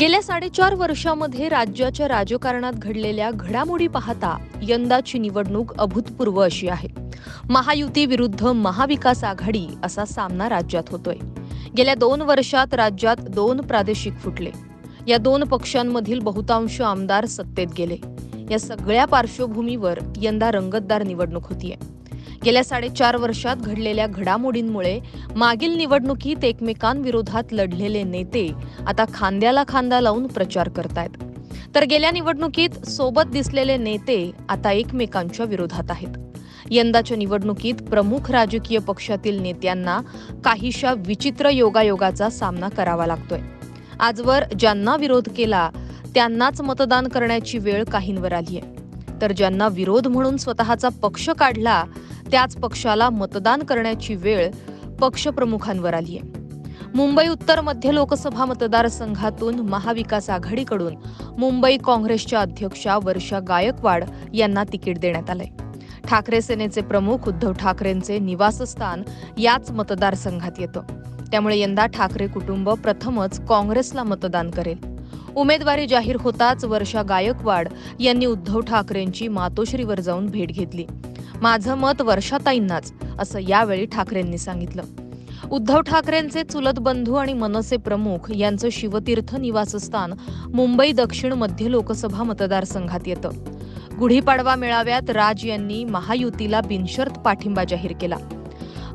गेल्या साडेचार वर्षामध्ये राज्याच्या राजकारणात घडलेल्या घडामोडी पाहता यंदाची निवडणूक अभूतपूर्व अशी आहे. महायुती विरुद्ध महाविकास आघाडी असा सामना राज्यात होतोय. गेल्या दोन वर्षात राज्यात दोन प्रादेशिक फुटले. या दोन पक्षांमधील बहुतांश आमदार सत्तेत गेले. या सगळ्या पार्श्वभूमीवर यंदा रंगतदार निवडणूक होतीये. गेल्या साडेचार वर्षात घडलेल्या घडामोडींमुळे मागील निवडणुकीत एकमेकांविरोधात लढलेले नेते आता खांद्याला खांदा लावून प्रचार करतायत. तर गेल्या निवडणुकीत सोबत दिसलेले नेते आता एकमेकांच्या विरोधात आहेत. यंदाच्या निवडणुकीत प्रमुख राजकीय पक्षातील नेत्यांना काहीशा विचित्र योगायोगाचा सामना करावा लागतोय. आजवर ज्यांना विरोध केला त्यांनाच मतदान करण्याची वेळ काहींवर आली आहे तर ज्यांना विरोध म्हणून स्वतःचा पक्ष काढला त्याच पक्षाला मतदान करण्याची वेळ पक्षप्रमुखांवर आली आहे. मुंबई उत्तर मध्य लोकसभा मतदारसंघातून महाविकास आघाडीकडून मुंबई काँग्रेसच्या अध्यक्षा वर्षा गायकवाड यांना तिकीट देण्यात आलंय. ठाकरे सेनेचे प्रमुख उद्धव ठाकरेंचे निवासस्थान याच मतदारसंघात येतं. त्यामुळे यंदा ठाकरे कुटुंब प्रथमच काँग्रेसला मतदान करेल. उमेदवारी जाहीर होताच वर्षा गायकवाड यांनी उद्धव ठाकरेंची मातोश्रीवर जाऊन भेट घेतली. माझं मत वर्षाताईंनाच असं यावेळी ठाकरेंनी सांगितलं. उद्धव ठाकरेंचे चुलत बंधू आणि मनसे प्रमुख यांचं शिवतीर्थ निवासस्थान मुंबई दक्षिण मध्य लोकसभा मतदारसंघात येतं. गुढीपाडवा मेळाव्यात राज यांनी महायुतीला बिनशर्त पाठिंबा जाहीर केला.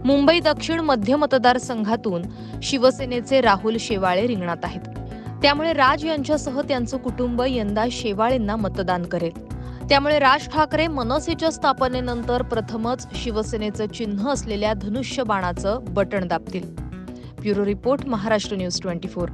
मुंबई दक्षिण मध्य मतदारसंघातून शिवसेनेचे राहुल शेवाळे रिंगणात आहेत. त्यामुळे राज यांच्यासह त्यांचं कुटुंब यंदा शेवाळेंना मतदान करेल. त्यामुळे राज ठाकरे मनसेच्या स्थापनेनंतर प्रथमच शिवसेनेचं चिन्ह असलेल्या धनुष्य बाणाचं बटण दाबतील. Bureau report Maharashtra news twenty four.